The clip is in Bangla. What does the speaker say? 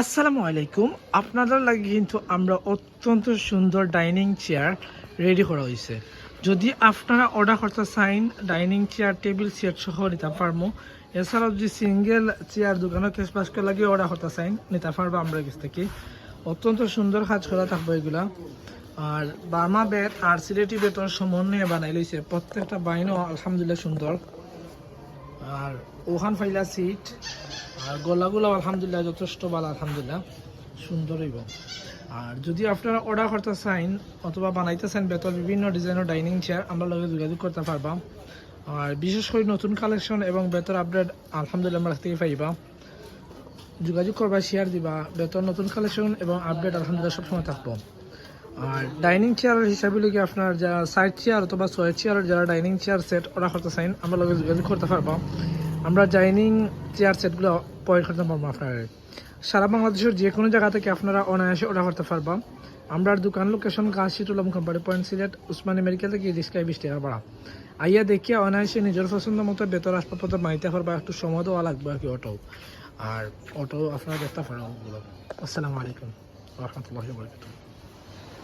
আসসালামু আলাইকুম। আপনাদের লাগে কিন্তু আমরা অত্যন্ত সুন্দর ডাইনিং চেয়ার রেডি করা হয়েছে। যদি আপনারা অর্ডার করতে চাইন ডাইনিং চেয়ার, টেবিল চেয়ার সহ নিতে পারব। এছাড়াও যদি সিঙ্গেল চেয়ার দোকানে কেস পাসকে লাগে অর্ডার করতে চাইন নিতে পারব আমরা কাছ থেকে। অত্যন্ত সুন্দর কাজ করা থাকবে এগুলা। আর বার্মা বেত আর সিলেটি বেতর সমন্বয়ে বানাই লইছে। প্রত্যেকটা বাইনও আলহামদুলিল্লাহ সুন্দর। আর ওখান ফাইলা সিট আর গলাগুলো আলহামদুলিল্লাহ যথেষ্ট ভালো, আলহামদুলিল্লাহ। সুন্দর হইব। আর যদি আপনারা অর্ডার করতে চাইন অথবা বানাইতে চান বেতর বিভিন্ন ডিজাইনের ডাইনিং চেয়ার আমরা লগে যোগাযোগ করতে পারবা। আর বিশেষ করে নতুন কালেকশন এবং বেতর আপডেট আলহামদুলিল্লাহ আমরা থেকে পাইবা। যোগাযোগ করবা শেয়ার দিবা। বেতন নতুন কালেকশন এবং আপডেট আলহামদুলিল্লাহ সবসময় থাকব। আর ডাইনিং চেয়ার হিসাবে লিখে আপনার যারা সাইড চেয়ার অথবা ছয় চেয়ারের যারা ডাইনিং চেয়ার সেট ওরা করতে চাইন, আমরা লগে যোগাযোগ করতে পারব। আমরা ডাইনিং চেয়ার সেটগুলো প্রয়োগ করতে পারব আপনার সারা বাংলাদেশের যে কোনো জায়গা থেকে আপনারা অনায়াসে অর্ডার করতে পারবা। আমরা দোকান location কাশিটুলাম company point Sylhet, Osmani medical থেকে রিস্কায় বিশ টাকা ভাড়া আইয়া দেখিয়া অনায়াসে নিজের পছন্দ মতো বেতর আসবাবপত্র মাইতে পারবা, একটু সময় দেওয়া লাগবে আর কি অটো আর অটো আপনারা দেখতে ওগুলো। আসসালামু আলাইকুম। রহমতুল্লাহি বরকাতুহ।